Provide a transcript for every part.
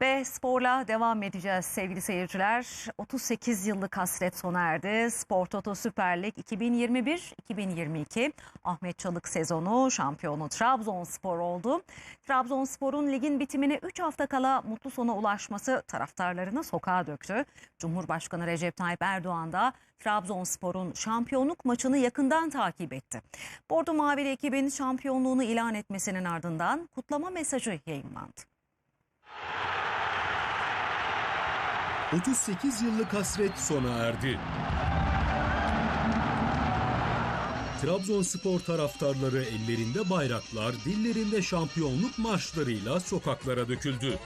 Ve sporla devam edeceğiz sevgili seyirciler. 38 yıllık hasret sona erdi. Spor Toto Süper Lig 2021-2022 Ahmet Çalık sezonu şampiyonu Trabzonspor oldu. Trabzonspor'un ligin bitimine 3 hafta kala mutlu sona ulaşması taraftarlarını sokağa döktü. Cumhurbaşkanı Recep Tayyip Erdoğan da Trabzonspor'un şampiyonluk maçını yakından takip etti. Bordo Mavili ekibin şampiyonluğunu ilan etmesinin ardından kutlama mesajı yayınlandı. 38 yıllık hasret sona erdi. Trabzonspor taraftarları ellerinde bayraklar, dillerinde şampiyonluk marşlarıyla sokaklara döküldü.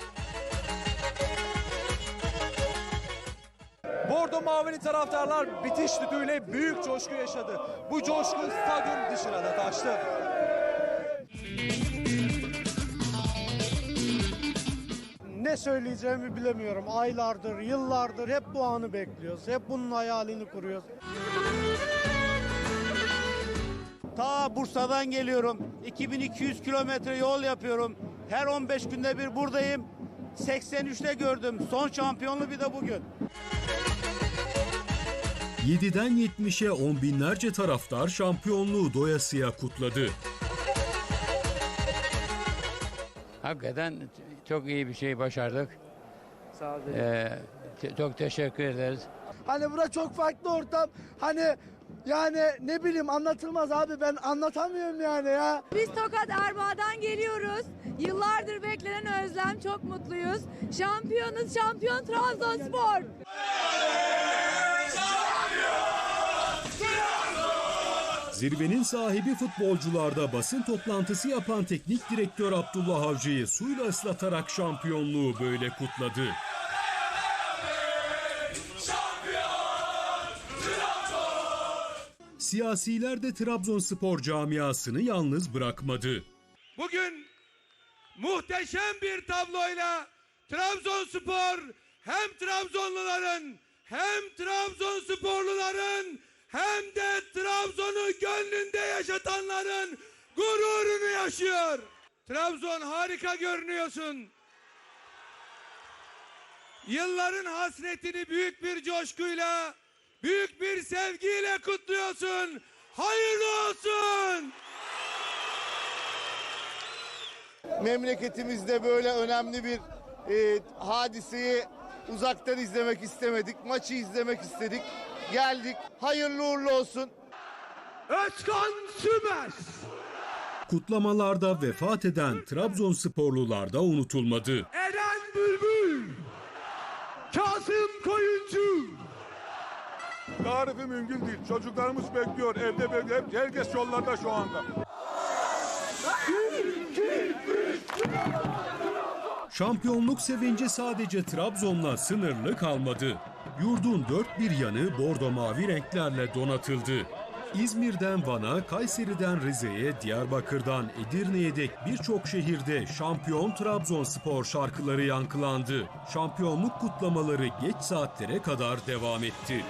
Bordo Mavili taraftarlar bitiş düdüğüyle büyük coşku yaşadı. Bu coşku stadyum dışına da taştı. Ne söyleyeceğimi bilemiyorum. Aylardır, yıllardır hep bu anı bekliyoruz. Hep bunun hayalini kuruyoruz. Ta Bursa'dan geliyorum. 2200 kilometre yol yapıyorum. Her 15 günde bir buradayım. 83'te gördüm. Son şampiyonluğu bir de bugün. 7'den 70'e on binlerce taraftar şampiyonluğu doyasıya kutladı. Hakikaten çok iyi bir şey başardık. Sağ olun. Ee, te- çok teşekkür ederiz. Hani bura çok farklı ortam. Hani yani ne bileyim anlatılmaz abi ben anlatamıyorum yani ya. Biz Tokat Erbaa'dan geliyoruz. Yıllardır beklenen özlem çok mutluyuz. Şampiyonuz, şampiyon Trabzonspor. Zirvenin sahibi futbolcularda basın toplantısı yapan teknik direktör Abdullah Avcı'yı suyla ıslatarak şampiyonluğu böyle kutladı. Siyasiler de Trabzonspor camiasını yalnız bırakmadı. Bugün muhteşem bir tabloyla Trabzonspor hem Trabzonluların hem Trabzonsporluların hem de Trabzon'u gönlünde yaşatanların gururunu yaşıyor. Trabzon harika görünüyorsun. Yılların hasretini büyük bir coşkuyla, büyük bir sevgiyle kutluyorsun. Hayırlı olsun. Memleketimizde böyle önemli bir e, hadiseyi uzaktan izlemek istemedik. Maçı izlemek istedik. Geldik. Hayırlı uğurlu olsun. Özkan Sümer. Kutlamalarda vefat eden Trabzonsporlular da unutulmadı. Eren Bülbül. Kasım Koyuncu. Tarifi mümkün değil. Çocuklarımız bekliyor. Evde bekliyor. Herkes yollarda şu anda. Şampiyonluk sevinci sadece Trabzon'la sınırlı kalmadı. Yurdun dört bir yanı bordo mavi renklerle donatıldı. İzmir'den Van'a, Kayseri'den Rize'ye, Diyarbakır'dan Edirne'ye dek birçok şehirde şampiyon Trabzonspor şarkıları yankılandı. Şampiyonluk kutlamaları geç saatlere kadar devam etti.